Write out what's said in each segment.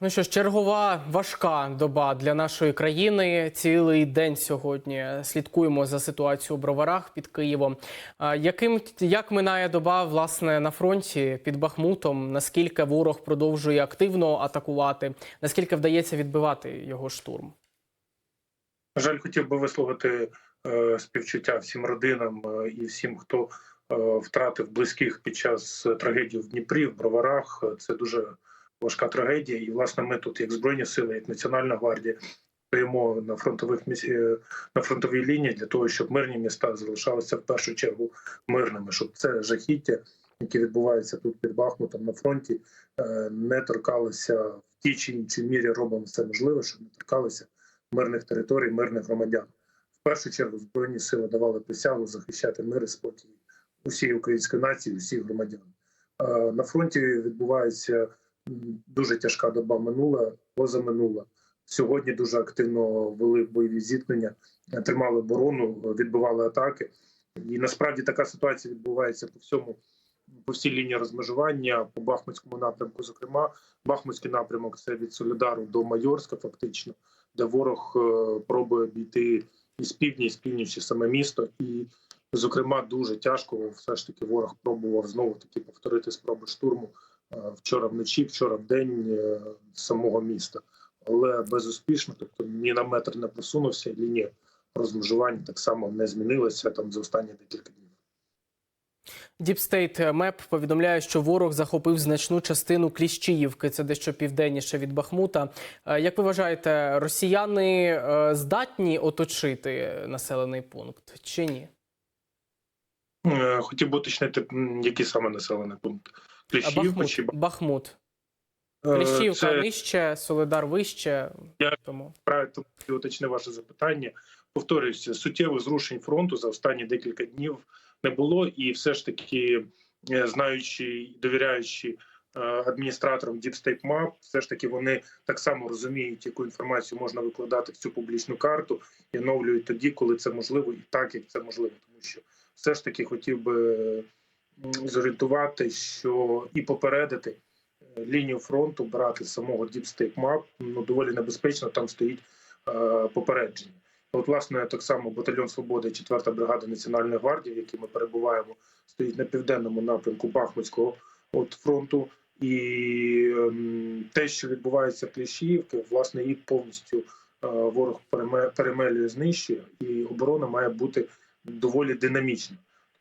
Ну що ж, чергова важка доба для нашої країни. Цілий день сьогодні слідкуємо за ситуацією у броварах під Києвом. Яким як минає доба власне на фронті під Бахмутом? Наскільки ворог продовжує активно атакувати? Наскільки вдається відбивати його штурм? На жаль, хотів би висловити е, співчуття всім родинам е, і всім, хто е, втратив близьких під час трагедії в Дніпрі, в Броварах. Це дуже важка трагедія. І власне ми тут, як збройні сили, як Національна гвардія, стоїмо на фронтових е, на фронтовій лінії для того, щоб мирні міста залишалися в першу чергу мирними, щоб це жахіття, яке відбувається тут під Бахмутом на фронті, е, не торкалося в тій чи іншій мірі. Робимо все можливе, щоб не торкалося мирних територій, мирних громадян. В першу чергу збройні сили давали присягу захищати мир і спокій усієї української нації, усіх громадян. Е, На фронті відбувається дуже тяжка доба минула, позаминула. Сьогодні дуже активно вели бойові зіткнення, е, тримали оборону, е, відбивали атаки. І насправді така ситуація відбувається по всьому, по всій лінії розмежування, по Бахмутському напрямку. Зокрема, Бахмутський напрямок це від Солідару до Майорська, фактично де ворог е, пробує обійти і з півдня, і з півночі саме місто. І, зокрема, дуже тяжко все ж таки ворог пробував знову таки повторити спроби штурму вчора вночі, вчора в день е, самого міста, але безуспішно. Тобто ні на метр не просунувся, лінія розмежування так само не змінилася там за останні декілька днів. Deep State Map повідомляє, що ворог захопив значну частину Кліщіївки. Це дещо південніше від Бахмута. Е, Як ви вважаєте, росіяни е, здатні оточити населений пункт чи ні? Е, Хотів би уточнити, який саме населений пункт. Кліщівка чи Бахмут. Бахмут. Е, це- нижче, Солидар вище. Я- Тому Правильно уточнив ваше запитання. Повторююся, суттєвих зрушень фронту за останні декілька днів не було, і все ж таки, е, знаючи і довіряючи е, адміністраторам Deep State Map, все ж таки вони так само розуміють, яку інформацію можна викладати в цю публічну карту і оновлюють тоді, коли це можливо, і так як це можливо, тому що все ж таки хотів би зорієнтувати, що і попередити е, лінію фронту брати самого Map, ну доволі небезпечно. Там стоїть е, попередження. От, власне, так само батальйон свободи, 4-та бригада Національної гвардії, в якій ми перебуваємо, стоїть на південному напрямку Бахмутського от фронту. І ем, те, що відбувається в Кліщіївці, власне, їх повністю е, ворог переме- перемелює, знищує, і оборона має бути доволі динамічна.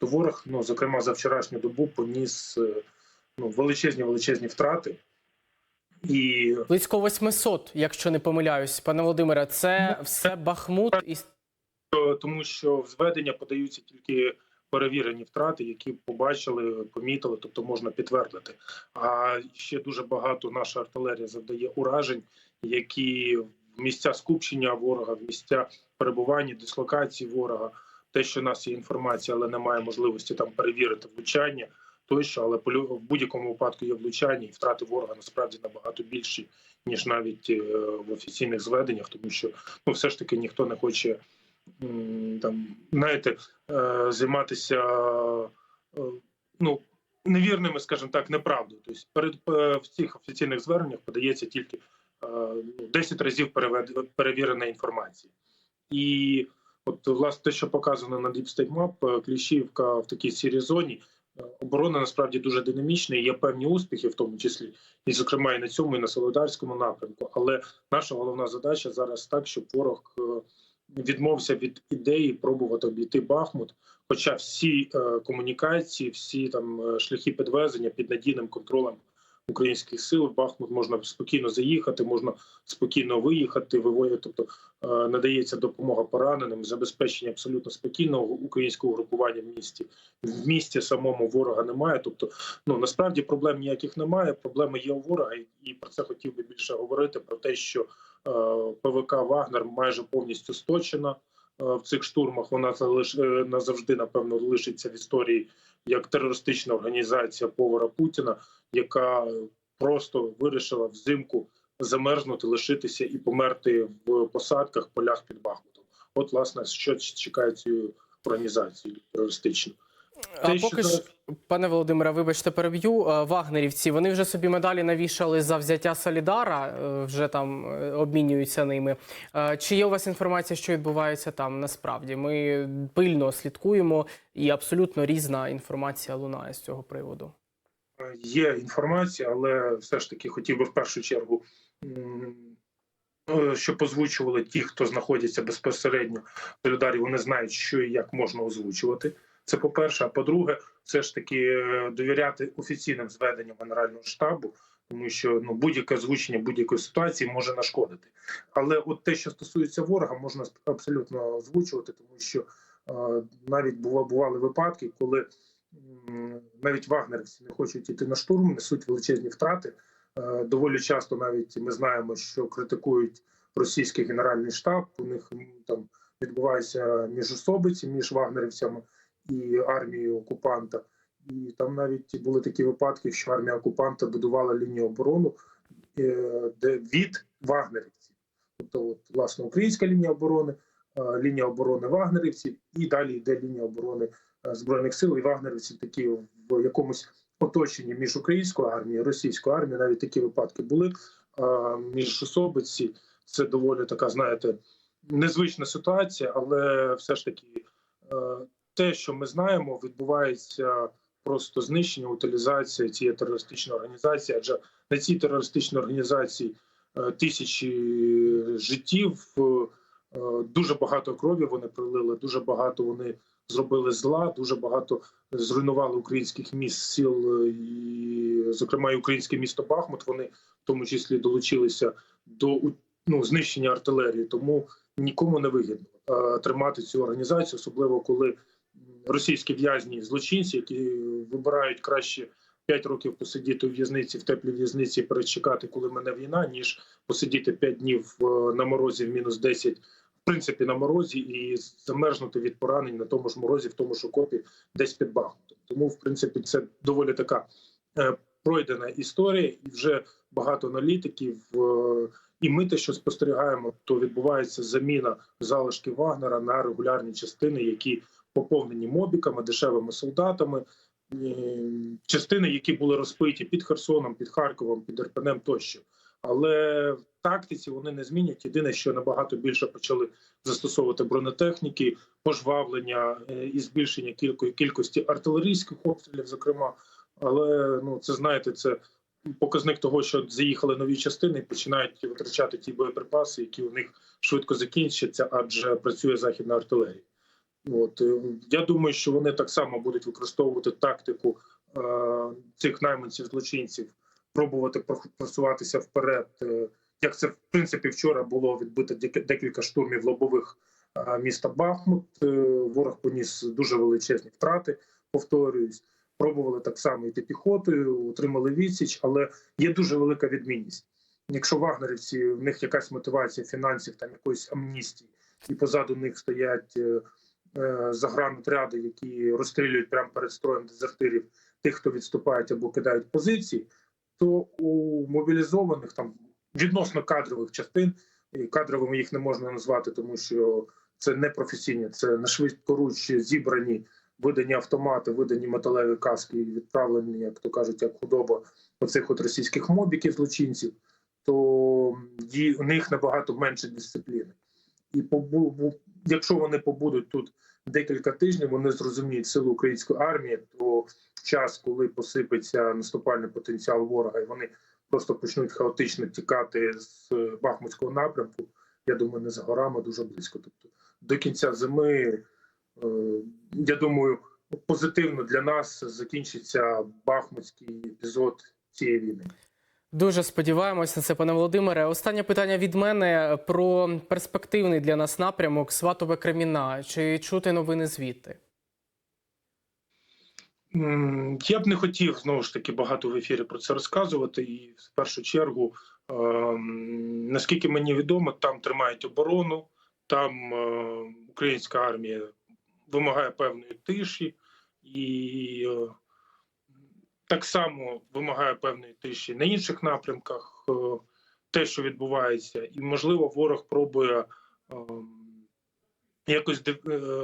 То ворог, ну зокрема за вчорашню добу, поніс е, ну величезні величезні втрати. І близько 800, якщо не помиляюсь, пане Володимире, це все Бахмут і Е, тому що в зведення подаються тільки перевірені втрати, які побачили, помітили, тобто можна підтвердити. А ще дуже багато наша артилерія завдає уражень, які в місця скупчення ворога, в місця перебування, дислокації ворога. Те, що в нас є інформація, але немає можливості там перевірити влучання. Тощо, але в будь-якому випадку є влучання, і втрати ворога насправді набагато більші ніж навіть е, в офіційних зведеннях, тому що ну все ж таки ніхто не хоче там, знаєте, е, займатися е, ну, невірними, скажімо так, неправдою. Тобто перед в цих офіційних зверненнях подається тільки е, ну, 10 разів перевірена інформація. І от власне те, що показано на Deep State Map, е, Кліщівка в такій сірій зоні. е, Оборона насправді дуже динамічна, і є певні успіхи, в тому числі, і зокрема і на цьому, і на Солидарському напрямку. Але наша головна задача зараз так, щоб ворог е, відмовився від ідеї пробувати обійти Бахмут. Хоча всі комунікації, всі там шляхи підвезення під надійним контролем українських сил в Бахмут можна спокійно заїхати, можна спокійно виїхати, виводити, тобто е, надається допомога пораненим, забезпечення абсолютно спокійного українського групування в місті. В місті самому ворога немає. Тобто, ну насправді проблем ніяких немає. Проблеми є у ворога, і- про це хотів би більше говорити. Про те, що е, ПВК Вагнер майже повністю сточена е, в цих штурмах. Вона залиш назавжди, напевно, лишиться в історії як терористична організація повара Путіна, яка просто вирішила взимку замерзнути, лишитися і померти в посадках, полях під Бахмутом. От, власне, що чекає цю організацію терористичну. А поки ж, пане Володимире, вибачте, переб'ю. Е, Вагнерівці вони вже собі медалі навішали за взяття Солідара, е, вже там е, обмінюються ними. Чи є у вас інформація, що відбувається там насправді? Ми пильно слідкуємо, і абсолютно різна інформація лунає з цього приводу. Є інформація, але все ж таки хотів би в першу чергу, е, щоб озвучували ті, хто знаходяться безпосередньо в Солідарі, вони знають, що і як можна озвучувати. Це по-перше. А по-друге, все ж таки е, довіряти офіційним зведенням Генерального штабу, тому що ну будь-яке озвучення будь-якої ситуації може нашкодити. Але от те, що стосується ворога, можна абсолютно озвучувати, тому що е, навіть бува- бували випадки, коли навіть вагнерівці не хочуть йти на штурм, несуть величезні втрати. Е, Доволі часто навіть ми знаємо, що критикують російський генеральний штаб. У них там відбуваються міжособиці між вагнерівцями і армією окупанта. І там навіть були такі випадки, що армія окупанта будувала лінію оборони е, де від вагнерівців. Тобто, от, власне, українська лінія оборони, е, лінія оборони вагнерівців, і далі йде лінія оборони е, збройних сил і вагнерівців такі в якомусь оточенні між українською армією російською армією. Навіть такі випадки були між особиці. Це доволі така, знаєте, незвична ситуація, але все ж таки те, що ми знаємо, відбувається просто знищення, утилізація цієї терористичної організації, адже на цій терористичній організації е, тисячі життів, е, дуже багато крові вони пролили, дуже багато вони зробили зла, дуже багато зруйнували українських міст, сіл, е, і, зокрема, і українське місто Бахмут. Вони в тому числі долучилися до ну, знищення артилерії, тому нікому не вигідно тримати цю організацію, особливо коли російські в'язні злочинці, які вибирають краще 5 років посидіти у в'язниці в теплій в'язниці перечекати, коли мене війна, ніж посидіти 5 днів е, на морозі в мінус 10, в принципі, на морозі і замерзнути від поранень на тому ж морозі, в тому ж окопі, десь під Бахмутом. Тому, в принципі, це доволі така е, пройдена історія, і вже багато аналітиків. е, і ми те, що спостерігаємо, то відбувається заміна залишків Вагнера на регулярні частини, які поповнені мобіками, дешевими солдатами, частини, які були розпиті під Херсоном, під Харковом, під Ірпенем тощо. Але в тактиці вони не змінять. Єдине, що набагато більше почали застосовувати бронетехніки, пожвавлення е, і збільшення кількості артилерійських обстрілів, зокрема. Але ну це знаєте, це показник того, що заїхали нові частини і починають витрачати ті боєприпаси, які у них швидко закінчаться, адже працює західна артилерія. От е, я думаю, що вони так само будуть використовувати тактику е, цих найманців злочинців, пробувати просуватися вперед. е, Як це в принципі вчора було відбито декілька штурмів лобових е, міста Бахмут. Е, Ворог поніс дуже величезні втрати. Повторююсь, пробували так само йти піхотою, отримали відсіч, але є дуже велика відмінність. Якщо вагнерівці в них якась мотивація фінансів, там якоїсь амністії, і позаду них стоять е, загранотряди, які розстрілюють прямо перед строєм дезертирів тих, хто відступають або кидають позиції, то у мобілізованих там відносно кадрових частин, і кадровими їх не можна назвати, тому що це не професійні, це на швидкоруч зібрані видані автомати, видані металеві каски відправлені, як то кажуть, як худоба оцих от російських мобіків злочинців, то у них набагато менше дисципліни. І побу- якщо вони побудуть тут декілька тижнів, вони зрозуміють силу української армії, то час, коли посипеться наступальний потенціал ворога, і вони просто почнуть хаотично тікати з Бахмутського напрямку, я думаю, не за горами дуже близько. Тобто до кінця зими, е, я думаю, позитивно для нас закінчиться Бахмутський епізод цієї війни. Дуже сподіваємося на це, пане Володимире. Останнє питання від мене про перспективний для нас напрямок Сватове Креміна. Чи чути новини звідти? Я б не хотів знову ж таки багато в ефірі про це розказувати. І в першу чергу, ем, наскільки мені відомо, там тримають оборону, там е, українська армія вимагає певної тиші, і е, так само вимагає певної тиші на інших напрямках. е, Те, що відбувається, і можливо, ворог пробує ем, якось е,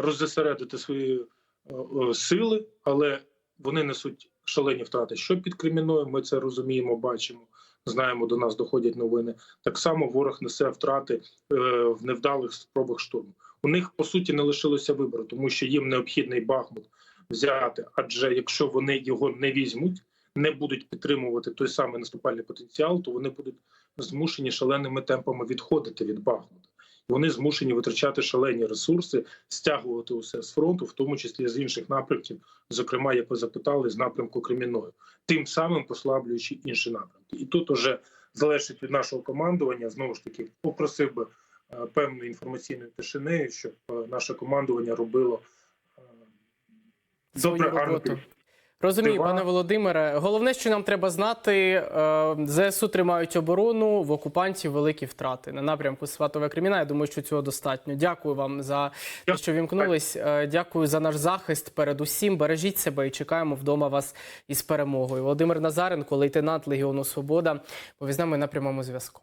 роззасередити свої е, сили, але вони несуть шалені втрати. Що під Креміною, ми це розуміємо, бачимо. Знаємо, до нас доходять новини. Так само ворог несе втрати е, в невдалих спробах штурму. У них по суті не лишилося вибору, тому що їм необхідний Бахмут взяти. Адже якщо вони його не візьмуть, не будуть підтримувати той самий наступальний потенціал, то вони будуть змушені шаленими темпами відходити від Бахмута. Вони змушені витрачати шалені ресурси, стягувати усе з фронту, в тому числі з інших напрямків, зокрема, як ви запитали, з напрямку Кремінною, тим самим послаблюючи інші напрямки. І тут уже залежить від нашого командування. Знову ж таки, попросив би е, певної інформаційної тишини, щоб е, наше командування робило Свою добре роботу. Розумію, Дива. пане Володимире. Головне, що нам треба знати, е, ЗСУ тримають оборону в окупантів великі втрати на напрямку Сватове Креміна. Я думаю, що цього достатньо. Дякую вам за те, що вімкнулись. Е, Дякую за наш захист. Перед усім бережіть себе і чекаємо вдома вас із перемогою. Володимир Назаренко, лейтенант Легіону Свобода, був із нами на прямому зв'язку.